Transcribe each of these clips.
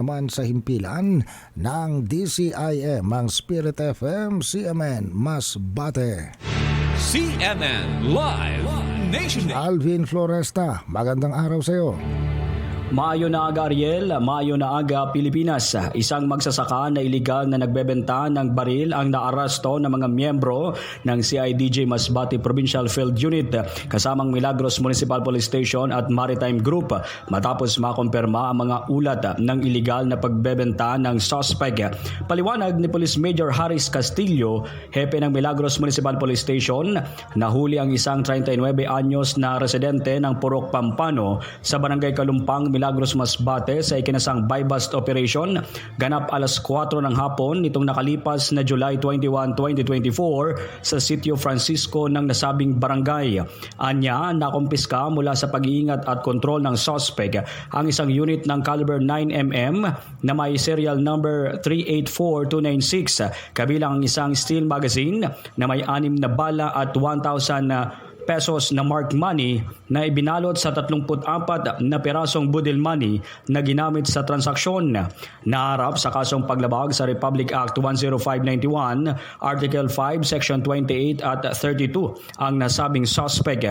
naman sa himpilan ng DCIM ang Spirit FM CMN Masbate. CNN Live Nation Alvin Floresta, magandang araw sa iyo. Maayo na aga Ariel, maayo na aga Pilipinas. Isang magsasaka na iligal na nagbebenta ng baril ang naarasto ng mga miyembro ng CIDJ Masbate Provincial Field Unit kasamang Milagros Municipal Police Station at Maritime Group matapos makumpirma ang mga ulat ng iligal na pagbebenta ng suspect. Paliwanag ni Police Major Harris Castillo, hepe ng Milagros Municipal Police Station, nahuli ang isang 39 anyos na residente ng Purok Pampano sa Barangay Kalumpang, Milagros Masbate sa ikinasang buy bust operation ganap alas 4 ng hapon nitong nakalipas na July 21, 2024 sa sitio Francisco ng nasabing barangay. Anya, nakumpiska mula sa pag-iingat at kontrol ng suspect ang isang unit ng caliber 9mm na may serial number 384296 kabilang ang isang steel magazine na may anim na bala at 1,000 pesos na marked money na ibinalot sa 34 na pirasong budil money na ginamit sa transaksyon. Naharap sa kasong paglabag sa Republic Act 10591, Article 5, Section 28 at 32 ang nasabing suspect.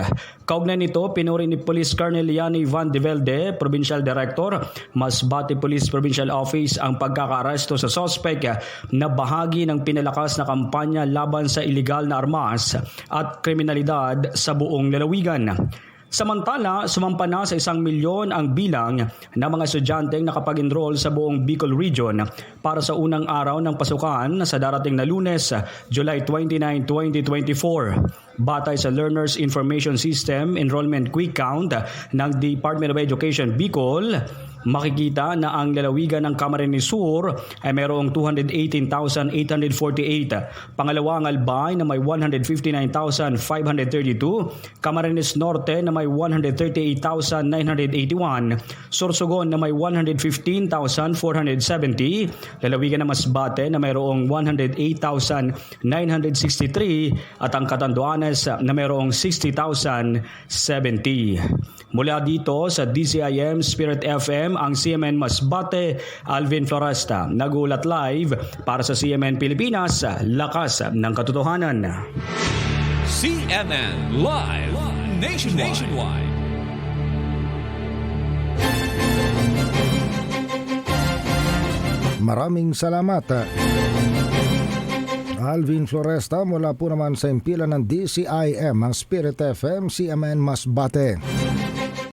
Kaugnay nito, pinuri ni Police Colonel Yani Van de Velde, Provincial Director, Masbate Police Provincial Office ang pagkakaaresto sa suspect na bahagi ng pinalakas na kampanya laban sa iligal na armas at kriminalidad sa buong lalawigan. Samantala, sumampa na sa isang milyon ang bilang ng mga estudyanteng nakapag-enroll sa buong Bicol Region para sa unang araw ng pasukan sa darating na lunes, July 29, 2024. Batay sa Learners Information System Enrollment Quick Count ng Department of Education Bicol, makikita na ang lalawigan ng Camarines Sur ay mayroong 218,848. Pangalawa ang Albay na may 159,532. Camarines Norte na may 138,981. Sorsogon na may 115,470. Lalawigan ng Masbate na mayroong 108,963 at ang Catanduanes na mayroong 60,070. Mula dito sa DCIM Spirit FM ang CMN Masbate, Alvin Floresta. Nagulat live para sa CMN Pilipinas, lakas ng katotohanan. CNN Live Nation Nationwide. Maraming salamat. Alvin Floresta mula po naman sa impilan ng DCIM ang Spirit FM CMN Masbate.